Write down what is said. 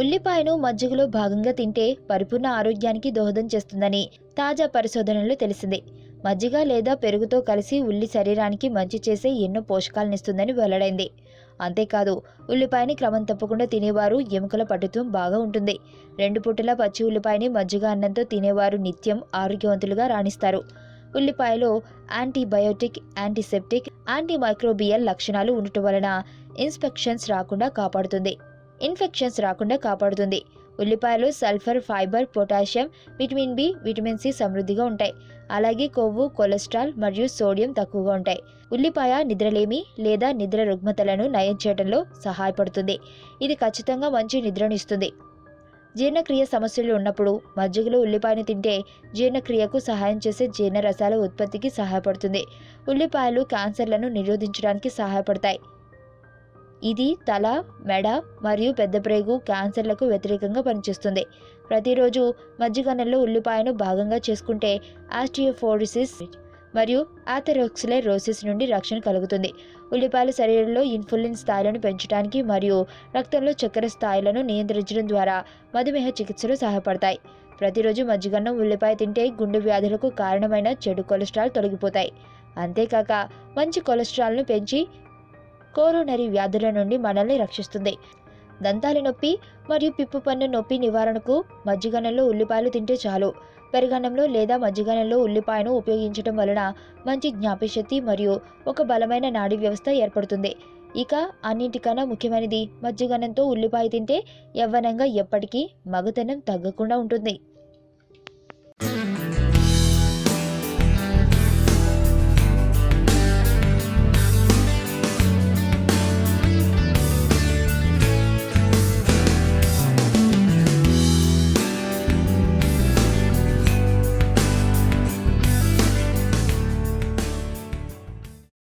ఉల్లిపాయను మజ్జిగలో భాగంగా తింటే పరిపూర్ణ ఆరోగ్యానికి దోహదం చేస్తుందని తాజా పరిశోధనలో తెలిసింది. మజ్జిగ లేదా పెరుగుతో కలిసి ఉల్లి శరీరానికి మంచి చేసే ఎన్నో పోషకాలనిస్తుందని వెల్లడైంది. అంతేకాదు ఉల్లిపాయని క్రమం తప్పకుండా తినేవారు ఎముకల పటుత్వం బాగా ఉంటుంది. రెండు పూటల పచ్చి ఉల్లిపాయని మజ్జిగ అన్నంతో తినేవారు నిత్యం ఆరోగ్యవంతులుగా రాణిస్తారు. ఉల్లిపాయలో యాంటీబయోటిక్ యాంటీసెప్టిక్ యాంటీమైక్రోబియల్ లక్షణాలు ఉండటం వలన ఇన్స్పెక్షన్స్ రాకుండా కాపాడుతుంది. ఇన్ఫెక్షన్స్ రాకుండా కాపాడుతుంది. ఉల్లిపాయలు sulphur fibre potassium vitamin B vitamin C సమృద్ధిగా ఉంటాయి. అలాగే కొవ్వు కొలెస్ట్రాల్ మరియు సోడియం తక్కువగా ఉంటాయి. ఉల్లిపాయ నిద్రలేమి లేదా నిద్ర రుగ్మతలను నయం చేయడంలో సహాయపడుతుంది. ఇది ఖచ్చితంగా మంచి నిద్రను ఇస్తుంది. జీర్ణక్రియ సమస్యలు ఉన్నప్పుడు మజ్జిగలో ఉల్లిపాయను తింటే జీర్ణక్రియకు సహాయం చేసే జీర్ణరసాల ఉత్పత్తికి సహాయపడుతుంది. ఉల్లిపాయలు క్యాన్సర్లను నిరోధించడానికి సహాయపడతాయి. ఇది తల మెడ మరియు పెద్ద ప్రేగు క్యాన్సర్లకు వ్యతిరేకంగా పనిచేస్తుంది. ప్రతిరోజు మజ్జిగన్నెల్లో ఉల్లిపాయను భాగంగా చేసుకుంటే ఆస్టియోఫోరిసిస్ మరియు ఆథెరోక్సిలెరోసిస్ నుండి రక్షణ కలుగుతుంది. ఉల్లిపాయలు శరీరంలో ఇన్ఫులిన్ స్థాయిలను పెంచడానికి మరియు రక్తంలో చక్కెర స్థాయిలను నియంత్రించడం ద్వారా మధుమేహ చికిత్సలు సహాయపడతాయి. ప్రతిరోజు మజ్జిగన్నం ఉల్లిపాయ తింటే గుండె వ్యాధులకు కారణమైన చెడు కొలెస్ట్రాల్ తొలగిపోతాయి. అంతేకాక మంచి కొలెస్ట్రాల్ను పెంచి కోరోనరీ వ్యాధుల నుండి మనల్ని రక్షిస్తుంది. దంతాల నొప్పి మరియు పిప్పు పన్ను నొప్పి నివారణకు మజ్జిగనంలో ఉల్లిపాయలు తింటే చాలు. పెరుగన్నంలో లేదా మజ్జిగనంలో ఉల్లిపాయను ఉపయోగించడం వలన మంచి జ్ఞాపశక్తి మరియు ఒక బలమైన నాడీ వ్యవస్థ ఏర్పడుతుంది. ఇక అన్నింటికన్నా ముఖ్యమైనది మజ్జిగనంతో ఉల్లిపాయ తింటే యవ్వనంగా ఎప్పటికీ మగతనం తగ్గకుండా ఉంటుంది.